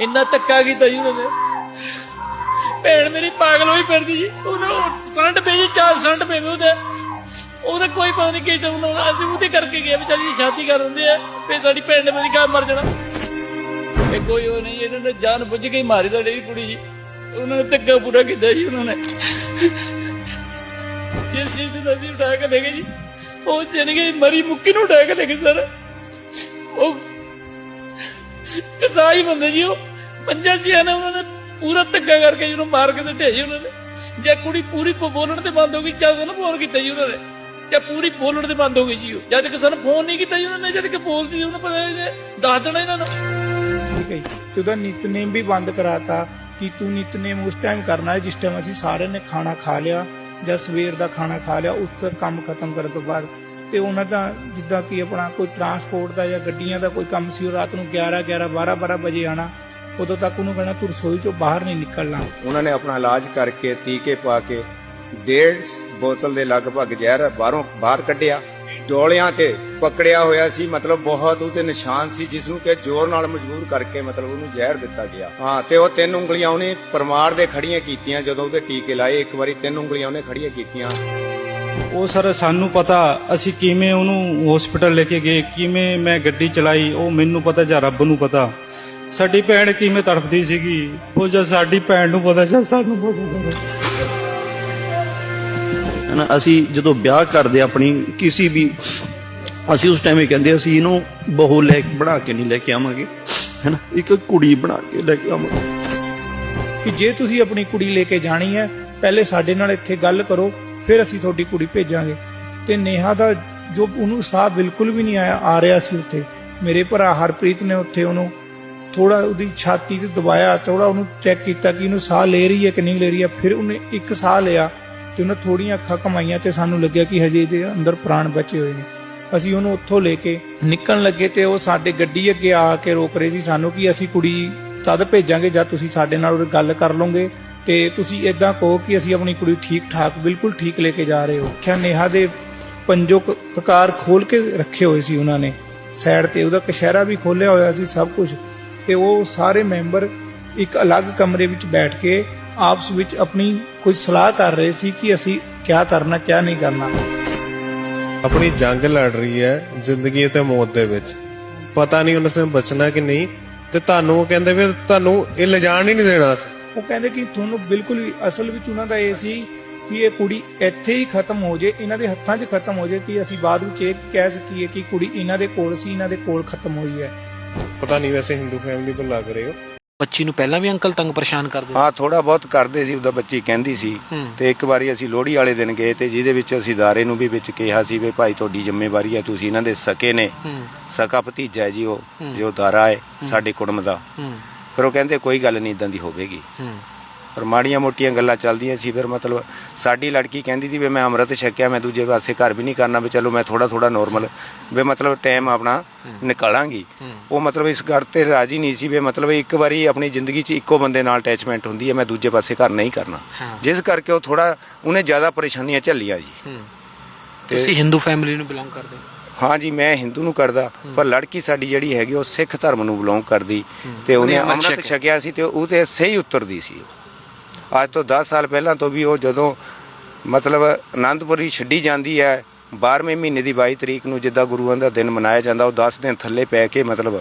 ਇੰਨਾ ਧੱਕਾ ਕੀਤਾ ਜੀ ਉਹਨਾਂ ਨੇ। ਭੈਣ ਮੇਰੀ ਪਾਗਲ ਹੋਈ ਫਿਰਦੀ ਜੀ। ਉਹਨੂੰ ਸਟੰਟ ਪੇ ਜੀ, ਚਾਰ ਸਟੰਟ ਪੇ ਉਹਦੇ। ਉਹਦਾ ਕੋਈ ਪਤਾ ਨਹੀਂ ਕਿਹੜਾ ਉਹਨਾਂ ਅਸੀਂ ਉਹਦੇ ਕਰਕੇ ਗਏ ਵਿਚਾਰੀ ਦੀ ਸ਼ਾਦੀ ਕਰ ਹੁੰਦੇ ਆ ਤੇ ਸਾਡੀ ਭੈਣ ਨੇ ਮੇਰੀ ਕਾ ਮਰ ਜਾਣਾ। ਇਹ ਕੋਈ ਉਹ ਨਹੀਂ, ਇਹਨਾਂ ਨੇ ਜਾਨ ਬੁੱਝ ਕੇ ਹੀ ਮਾਰੀ ਤੁਹਾਡੀ ਦੀ ਕੁੜੀ ਜੀ। ਉਹਨਾਂ ਨੇ ਧੱਕਾ ਪੂਰਾ ਕੀਤਾ ਜੀ ਉਹਨਾਂ ਨੇ। ਜਿਸ ਚੀਜ਼ ਨੂੰ ਅਸੀਂ ਉਠਾ ਕੇ ਲੈ ਗਏ ਜੀ, ਉਹ ਚਲੇ ਗਏ ਮਰੀ ਮੁੱਕੀ ਨੂੰ ਉਠਾ ਕੇ ਲੈ ਗਏ ਸਰ। ਉਹ ਕਸਾਈ ਬੰਦੇ ਜੀ ਉਹ। ਪੰਜਾਂ ਛੀਆਂ ਨੇ ਉਹਨਾਂ ਨੇ ਪੂਰਾ ਧੱਕਾ ਕਰਕੇ ਜਿਹਨੂੰ ਮਾਰ ਕੇ ਸੁੱਟਿਆ ਜੀ ਉਹਨਾਂ ਨੇ। ਜੇ ਕੁੜੀ ਪੂਰੀ ਬੋਲਣ ਤੇ ਬੰਦ ਹੋ ਗਈ, ਜਦ ਨਾ ਫੋਨ ਕੀਤਾ ਜੀ ਉਹਨਾਂ ਨੇ। ਜੇ ਪੂਰੀ ਬੋਲਣ ਤੇ ਬੰਦ ਹੋ ਗਈ ਜੀ ਜਦ ਕਿ ਸਾਨੂੰ ਫੋਨ ਨਹੀਂ ਕੀਤਾ ਜੀ ਉਹਨਾਂ ਨੇ, ਜਦ ਕਿ ਬੋਲਦੀ ਉਹਨੂੰ ਪਤਾ ਹੈ ਦੱਸ ਦੇਣਾ ਇਹਨਾਂ ਨੂੰ। ਠੀਕ ਹੈ ਤੇ ਉਹਦਾ ਨਿਤਨੇਮ ਵੀ ਬੰਦ ਕਰਾਤਾ ਕਿ ਤੂੰ ਨਿਤਨੇਮ ਉਸ ਟਾਈਮ ਕਰਨਾ ਹੈ, ਜਿਸ ਟਾਈਮ ਅਸੀਂ ਸਾਰਿਆਂ ਨੇ ਖਾਣਾ ਖਾ ਲਿਆ, ਜਾਂ ਸਵੇਰ ਦਾ ਖਾਣਾ ਖਾ ਲਿਆ, ਉਸ ਦਾ ਕੰਮ ਖਤਮ ਕਰਨ ਤੋਂ ਬਾਅਦ। ਤੇ ਉਹਨਾਂ ਦਾ ਜਿੱਦਾਂ ਕਿ ਆਪਣਾ ਕੋਈ ਟਰਾਂਸਪੋਰਟ ਦਾ ਜਾਂ ਗੱਡੀਆਂ ਦਾ ਕੋਈ ਕੰਮ ਸੀ, ਉਹ ਰਾਤ ਨੂੰ 11 11 12 12 ਵਜੇ ਆਣਾ ਉਦੋਂ ਤੱਕ ਉਹਨੂੰ ਕਹਿਣਾ ਤੂੰ ਰਸੋਈ ਚੋਂ ਬਾਹਰ ਨਹੀਂ ਨਿਕਲਣਾ। ਉਹਨਾਂ ਨੇ ਆਪਣਾ ਇਲਾਜ ਕਰਕੇ ਟੀਕੇ ਪਾ ਕੇ ਡੇਢ ਬੋਤਲ ਦੇ ਲਗਭਗ ਜ਼ਹਿਰ ਬਾਹਰੋਂ ਬਾਹਰ ਕੱਢਿਆ। ਡੋਲਿਆਂ ਤੇ ਪਕੜਿਆ ਹੋਇਆ ਸੀ ਮਤਲਬ ਬਹੁਤ ਉਹਤੇ ਨਿਸ਼ਾਨ ਸੀ ਜਿਸ ਨੂੰ ਕਿ ਜ਼ੋਰ ਨਾਲ ਮਜਬੂਰ ਕਰਕੇ ਮਤਲਬ ਉਹਨੂੰ ਜ਼ਹਿਰ ਦਿੱਤਾ ਗਿਆ। ਹਾਂ ਤੇ ਉਹ ਤਿੰਨ ਉਂਗਲੀਆਂ ਉਹਨੇ ਪਰਮਾਰ ਦੇ ਖੜੀਆਂ ਕੀਤੀਆਂ ਜਦੋਂ ਉਹਦੇ ਟੀਕੇ ਲਾਏ। ਇੱਕ ਵਾਰੀ ਤਿੰਨ ਉਂਗਲੀਆਂ ਉਹਨੇ ਖੜੀਆਂ ਕੀਤੀਆਂ। ਉਹ ਸਰ ਸਾਨੂੰ ਪਤਾ ਅਸੀਂ ਕਿਵੇਂ ਉਹਨੂੰ ਹਸਪੀਟਲ ਲੈ ਕੇ ਗਏ ਕਿਵੇਂ ਮੈਂ ਗੱਡੀ ਚਲਾਈ ਉਹ ਮੈਨੂੰ ਪਤਾ ਜਾਂ ਰੱਬ ਨੂੰ ਪਤਾ। ਸਾਡੀ ਭੈਣ ਕਿਵੇਂ ਤੜਫਦੀ ਸੀਗੀ? ਉਹ ਜਦ ਸਾਡੀ ਭੈਣ ਨੂੰ ਪਤਾ ਜਾਂ ਸਾਨੂੰ ਪਤਾ ਸਰ ਹਨਾ ਅਸੀਂ ਜਦੋਂ ਵਿਆਹ ਕਰਦੇ ਆਪਣੀ ਕਿਸੇ ਵੀ ਅਸੀਂ ਉਸ ਟਾਈਮ ਇਹ ਕਹਿੰਦੇ ਅਸੀਂ ਇਹਨੂੰ ਬਹੂ ਲੈ ਬਣਾ ਕੇ ਨਹੀਂ ਲੈ ਕੇ ਆਵਾਂਗੇ। ਹੈਨਾ ਇੱਕ ਕੁੜੀ ਬਣਾ ਕੇ ਲੈ ਕੇ ਆਵਾਂਗੇ। ਕਿ ਜੇ ਤੁਸੀਂ ਆਪਣੀ ਕੁੜੀ ਲੈ ਕੇ ਜਾਣੀ ਹੈ ਪਹਿਲੇ ਸਾਡੇ ਨਾਲ ਇੱਥੇ ਗੱਲ ਕਰੋ ਫਿਰ ਅਸੀਂ ਤੁਹਾਡੀ ਕੁੜੀ ਭੇਜਾਂਗੇ। ਤੇ ਨੇਹਾ ਦਾ ਜੋ ਉਹਨੂੰ ਸਾਹ ਬਿਲਕੁਲ ਵੀ ਨਹੀਂ ਆਇਆ ਆ ਰਿਹਾ ਸੀ ਉੱਥੇ। ਮੇਰੇ ਭਰਾ ਹਰਪ੍ਰੀਤ ਨੇ ਉੱਥੇ ਉਹਨੂੰ ਥੋੜਾ ਉਹਦੀ ਛਾਤੀ ਤੇ ਦਬਾਇਆ, ਥੋੜਾ ਉਹਨੂੰ ਚੈੱਕ ਕੀਤਾ ਕਿ ਇਹਨੂੰ ਸਾਹ ਲੈ ਰਹੀ ਹੈ ਕਿ ਨਹੀਂ ਲੈ ਰਹੀ ਹੈ। ਫਿਰ ਉਹਨੇ ਇੱਕ ਸਾਹ ਲਿਆ ਤੇ ਉਹਨੇ ਥੋੜੀਆਂ ਅੱਖਾਂ ਕਮਾਈਆਂ ਤੇ ਸਾਨੂੰ ਲੱਗਿਆ ਕਿ ਹਜੇ ਇਹਦੇ ਅੰਦਰ ਪ੍ਰਾਣ ਬਚੇ ਹੋਏ ਨੇ। ਅਸੀਂ ਉਹਨੂੰ ਉੱਥੋਂ ਲੈ ਕੇ ਨਿਕਲਣ ਲੱਗੇ ਤੇ ਉਹ ਸਾਡੇ ਗੱਡੀ ਅੱਗੇ ਆ ਕੇ ਰੋਕ ਰਹੇ ਸੀ ਸਾਨੂੰ ਕਿ ਅਸੀਂ ਕੁੜੀ ਤਦ ਭੇਜਾਂਗੇ ਜਦ ਤੁਸੀਂ ਸਾਡੇ ਨਾਲ ਗੱਲ ਕਰ ਲਓਗੇ ਤੇ ਤੁਸੀਂ ਇਦਾਂ ਕਹੋ ਕਿ ਅਸੀਂ ਆਪਣੀ ਕੁੜੀ ਠੀਕ ਠਾਕ ਬਿਲਕੁਲ ਠੀਕ ਲੈ ਕੇ ਜਾ ਰਹੇ ਹੋ। ਕਿਆ ਨੇਹਾ ਦੇ ਪੰਜੋ ਕ- ਕਕਾਰ ਖੋਲ ਕੇ ਰੱਖੇ ਹੋਏ ਸੀ ਉਹਨਾਂ ਨੇ। ਸਾਈਡ ਤੇ ਉਹਦਾ ਕਸ਼ਹਿਰਾ ਵੀ ਖੋਲਿਆ ਹੋਇਆ ਸੀ ਸਭ ਕੁਝ ਤੇ ਉਹ ਸਾਰੇ ਮੈਂਬਰ ਇੱਕ ਅਲੱਗ ਕਮਰੇ ਵਿੱਚ ਬੈਠ ਕੇ ਆਪਸ ਵਿੱਚ ਆਪਣੀ ਕੋਈ ਸਲਾਹ ਕਰ ਰਹੇ ਸੀ ਕਿ ਅਸੀਂ ਕੀ ਕਰਨਾ ਕੀ ਨਹੀਂ ਕਰਨਾ। ਆਪਣੀ ਜੰਗ ਲੜ ਰਹੀ ਹੈ ਜ਼ਿੰਦਗੀ ਅਤੇ ਮੌਤ ਦੇ ਵਿੱਚ। ਪਤਾ ਨਹੀਂ ਉਹਨੇ ਸੇ ਬਚਣਾ ਕਿ ਨਹੀਂ ਤੇ ਤੁਹਾਨੂੰ ਉਹ ਕਹਿੰਦੇ ਵੀ ਤੁਹਾਨੂੰ ਇਹ ਲਿਜਾਣ ਹੀ ਨਹੀਂ ਦੇਣਾ। ਉਹ ਕਹਿੰਦੇ ਕਿ ਤੁਹਾਨੂੰ ਬਿਲਕੁਲ ਵੀ ਅਸਲ ਵਿੱਚ ਉਹਨਾਂ ਦਾ ਇਹ ਸੀ ਕਿ ਇਹ ਕੁੜੀ ਇੱਥੇ ਹੀ ਖਤਮ ਹੋ ਜੇ ਇਹਨਾਂ ਦੇ ਹੱਥਾਂ 'ਚ ਖਤਮ ਹੋ ਜੇ ਕਿ ਅਸੀਂ ਬਾਅਦ ਵਿੱਚ ਇਹ ਕਹਿ ਸਕੀਏ ਕਿ ਕੁੜੀ ਇਹਨਾਂ ਦੇ ਕੋਲ ਸੀ ਇਹਨਾਂ ਦੇ ਕੋਲ ਖਤਮ ਹੋਈ ਹੈ। ਪਤਾ ਨਹੀਂ ਵੈਸੇ ਹਿੰਦੂ ਫੈਮਿਲੀ ਤੋਂ ਲੱਗ ਰਹੇ ਹੋ। ਬੱਚੀ ਨੂੰ ਪਹਿਲਾਂ ਵੀ ਅੰਕਲ ਤੰਗ ਪਰੇਸ਼ਾਨ ਕਰਦੇ? ਹਾਂ ਥੋੜਾ ਬਹੁਤ ਕਰਦੇ ਸੀ ਉਹਦਾ ਬੱਚੀ ਕਹਿੰਦੀ ਸੀ। ਹੂੰ। ਤੇ ਇੱਕ ਵਾਰੀ ਅਸੀਂ ਲੋਹੜੀ ਵਾਲੇ ਦਿਨ ਗਏ ਤੇ ਜਿਹਦੇ ਵਿੱਚ ਅਸੀਂ ਦਾਰੇ ਨੂੰ ਵੀ ਵਿੱਚ ਕਿਹਾ ਸੀ ਵੀ ਭਾਈ ਤੁਹਾਡੀ ਜ਼ਿੰਮੇਵਾਰੀ ਹੈ ਤੁਸੀਂ ਇਹਨਾਂ ਦੇ ਸਕੇ ਨੇ। ਹੂੰ। ਸਕਾ ਭਤੀਜਾ ਹੈ ਜੀ ਉਹ ਹੂੰ। ਜੋ ਦਾਰਾ ਹੈ ਸਾਡੇ ਕੁੜਮ ਦਾ। ਹੂੰ। ਫਿਰ ਉਹ ਕਹਿੰਦੇ ਕੋਈ ਗੱਲ ਨਹੀਂ ਇਦਾਂ ਦੀ ਹੋਵੇਗੀ। ਹੂੰ। ਪਰ ਮਾੜੀਆਂ ਮੋਟੀਆਂ ਗੱਲਾਂ ਚੱਲਦੀਆਂ ਸੀ ਫਿਰ ਮਤਲਬ ਸਾਡੀ ਲੜਕੀ ਕਹਿੰਦੀ ਸੀ ਵੀ ਮੈਂ ਅੰਮ੍ਰਿਤ ਛਕਿਆ ਮੈਂ ਦੂਜੇ ਪਾਸੇ ਘਰ ਵੀ ਨਹੀਂ ਕਰਨਾ ਵੀ ਚਲੋ ਮੈਂ ਥੋੜਾ ਥੋੜਾ ਨੋਰਮਲ ਵੀ ਮਤਲਬ ਟਾਈਮ ਆਪਣਾ ਨਿਕਾਲਾਂਗੀ। ਉਹ ਮਤਲਬ ਇਸ ਗੱਲ ਤੇ ਰਾਜੀ ਨਹੀਂ ਸੀ ਵੀ ਮਤਲਬ ਇੱਕ ਵਾਰੀ ਆਪਣੀ ਜ਼ਿੰਦਗੀ 'ਚ ਇੱਕੋ ਬੰਦੇ ਨਾਲ ਅਟੈਚਮੈਂਟ ਹੁੰਦੀ ਹੈ ਮੈਂ ਦੂਜੇ ਪਾਸੇ ਘਰ ਨਹੀਂ ਕਰਨਾ। ਜਿਸ ਕਰਕੇ ਉਹ ਥੋੜਾ ਉਹਨੇ ਜ਼ਿਆਦਾ ਪਰੇਸ਼ਾਨੀਆਂ ਝੱਲੀਆਂ ਜੀ। ਤੁਸੀਂ ਹਿੰਦੂ ਫੈਮਿਲੀ ਨੂੰ ਬਿਲੋਂਗ ਕਰਦੇ ਹੋ? ਹਾਂ ਜੀ ਮੈਂ ਹਿੰਦੂ ਨੂੰ ਕਰਦਾ ਪਰ ਲੜਕੀ ਸਾਡੀ ਜਿਹੜੀ ਹੈਗੀ ਉਹ ਸਿੱਖ ਧਰਮ ਨੂੰ ਬਿਲੋਂਗ ਕਰਦੀ ਤੇ ਉਹਨੇ ਅੰਮ੍ਰਿਤ। ਛਕਿਆ। ਸੀ ਤੇ ਉਹ ਤੇ ਸਹੀ ਉਤਰਦੀ ਸੀ ਅੱਜ ਤੋਂ 10 ਸਾਲ ਪਹਿਲਾਂ ਤੋਂ ਵੀ ਉਹ ਜਦੋਂ ਮਤਲਬ ਆਨੰਦਪੁਰੀ ਛੱਡੀ ਜਾਂਦੀ ਹੈ 12ਵੇਂ ਮਹੀਨੇ ਦੀ 22 ਤਰੀਕ ਨੂੰ ਜਿੱਦਾਂ ਗੁਰੂਆਂ ਦਾ ਦਿਨ ਮਨਾਇਆ ਜਾਂਦਾ, ਉਹ 10 ਦਿਨ ਥੱਲੇ ਪੈ ਕੇ ਮਤਲਬ